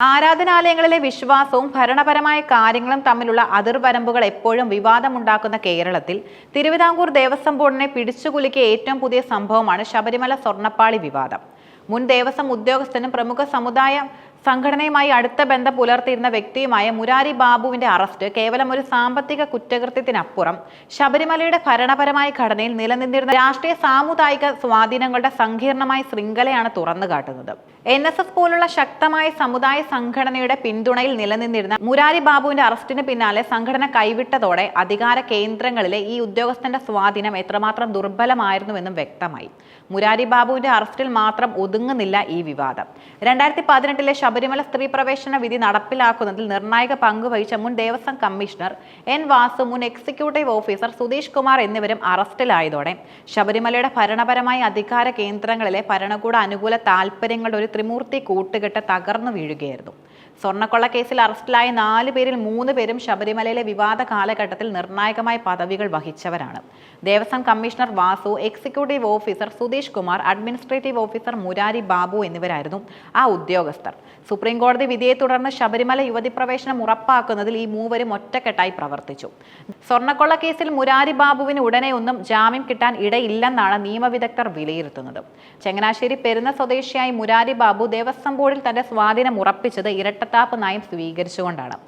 ആരാധനാലയങ്ങളിലെ വിശ്വാസവും ഭരണപരമായ കാര്യങ്ങളും തമ്മിലുള്ള അതിർവരമ്പുകൾ എപ്പോഴും വിവാദമുണ്ടാക്കുന്ന കേരളത്തിൽ തിരുവിതാംകൂർ ദേവസ്വം ബോർഡിനെ പിടിച്ചുകുലുക്കിയ ഏറ്റവും പുതിയ സംഭവമാണ് ശബരിമല സ്വർണപ്പാളി വിവാദം. മുൻ ദേവസ്വം ഉദ്യോഗസ്ഥനും പ്രമുഖ സമുദായ സംഘടനയുമായി അടുത്ത ബന്ധം പുലർത്തിയിരുന്ന വ്യക്തിയുമായ മുരാരി ബാബുവിന്റെ അറസ്റ്റ് കേവലം ഒരു സാമ്പത്തിക കുറ്റകൃത്യത്തിനപ്പുറം ശബരിമലയുടെ ഭരണപരമായ ഘടനയിൽ നിലനിന്നിരുന്ന രാഷ്ട്രീയ സാമുദായിക സ്വാധീനങ്ങളുടെ സങ്കീർണമായ ശൃംഖലയാണ് തുറന്നു കാട്ടുന്നത് എൻ എസ് എസ് പോലുള്ള ശക്തമായ സമുദായ സംഘടനയുടെ പിന്തുണയിൽ നിലനിന്നിരുന്ന മുരാരി ബാബുവിന്റെ അറസ്റ്റിന് പിന്നാലെ സംഘടന കൈവിട്ടതോടെ അധികാര കേന്ദ്രങ്ങളിലെ ഈ ഉദ്യോഗസ്ഥന്റെ സ്വാധീനം എത്രമാത്രം ദുർബലമായിരുന്നുവെന്നും വ്യക്തമായി. മുരാരി ബാബുവിന്റെ അറസ്റ്റിൽ മാത്രം ഒതുങ്ങുന്നില്ല ഈ വിവാദം. രണ്ടായിരത്തി പതിനെട്ടിലെ ശബരിമല സ്ത്രീ പ്രവേശന വിധി നടപ്പിലാക്കുന്നതിൽ നിർണായക പങ്ക് വഹിച്ച മുൻ ദേവസ്വം കമ്മീഷണർ എൻ വാസു മുൻ എക്സിക്യൂട്ടീവ് ഓഫീസർ സുധീഷ് കുമാർ എന്നിവരും അറസ്റ്റിലായതോടെ. ശബരിമലയുടെ ഭരണപരമായ അധികാര കേന്ദ്രങ്ങളിലെ ഭരണകൂട അനുകൂല താൽപ്പര്യങ്ങളുടെ ഒരു ത്രിമൂർത്തി കൂട്ടുകെട്ട് തകർന്നു വീഴുകയായിരുന്നു. സ്വർണക്കൊള്ള കേസിൽ അറസ്റ്റിലായ നാല് പേരിൽ മൂന്ന് പേരും ശബരിമലയിലെ വിവാദ കാലഘട്ടത്തിൽ നിർണായകമായ പദവികൾ വഹിച്ചവരാണ്. Devaswom commissioner Vasu executive officer Sudheesh Kumar administrative officer Murari Babu എന്നിവരായിരുന്നു ആ ഉദ്യോഗസ്ഥർ. സുപ്രീംകോടതി വിധിയെ തുടർന്ന് ശബരിമല യുവതി പ്രവേശനം ഉറപ്പാക്കുന്നതിൽ ഈ മൂവരും ഒറ്റക്കെട്ടായി പ്രവർത്തിച്ചു. സ്വർണക്കൊള്ള കേസിൽ മുരാരി ബാബുവിന് ഉടനെ ഒന്നും ജാമ്യം കിട്ടാൻ ഇടയില്ലെന്നാണ് നിയമവിദഗ്ധർ വിലയിരുത്തുന്നത്. ചങ്ങനാശ്ശേരി പെരുന്ന സ്വദേശിയായി മുരാരി ബാബു ദേവസ്വം ബോർഡിൽ തന്റെ സ്വാധീനം ഉറപ്പിച്ചത് ഇരട്ടത്താപ്പ് നയം സ്വീകരിച്ചുകൊണ്ടാണ്